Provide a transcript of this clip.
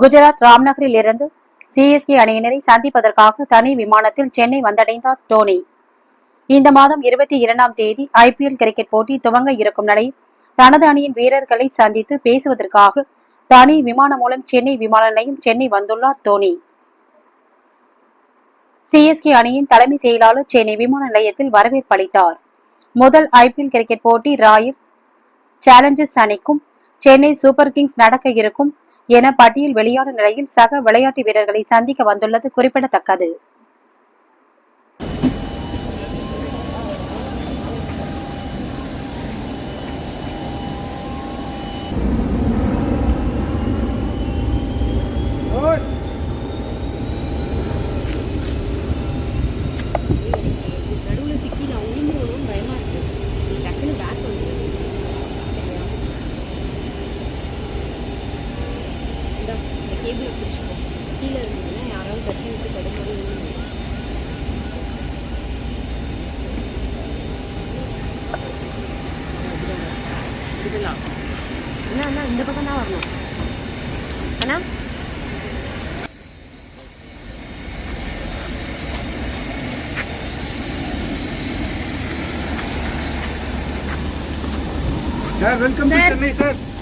குஜராத் ராம்நகரில் இருந்து சிஎஸ்கே அணியினரை சந்திப்பதற்காக தனி விமானத்தில் சென்னை வந்தடைந்தார் டோனி இந்த மாதம் இருபத்தி இரண்டாம் தேதி ஐபிஎல் கிரிக்கெட் போட்டி துவங்க இருக்கும் நிலையில் தனது அணியின் வீரர்களை சந்தித்து பேசுவதற்காக தனி விமானம் மூலம் சென்னை விமான நிலையம் சென்னை வந்துள்ளார் தோனி. சிஎஸ்கே அணியின் தலைமை செயலாளர் சென்னை விமான நிலையத்தில் வரவேற்பு அளித்தார். முதல் ஐபிஎல் கிரிக்கெட் போட்டி ராயல் சேலஞ்சர்ஸ் அணிக்கும் சென்னை சூப்பர் கிங்ஸ் நடக்க இருக்கும் என பட்டியல் வெளியான நிலையில் சக விளையாட்டு வீரர்களை சந்திக்க வந்துள்ளது குறிப்பிடத்தக்கது. இந்த இந்த கேபிளை பிடிச்சிக்கோ கீழே இருந்ததுன்னா யாராவது தட்டி விட்டு படுமாதிரி விழுந்து விடலாம் அண்ணா அண்ணா இந்த பக்கம் தான் வரணும் அண்ணா welcome Sir. to Chennai, sir.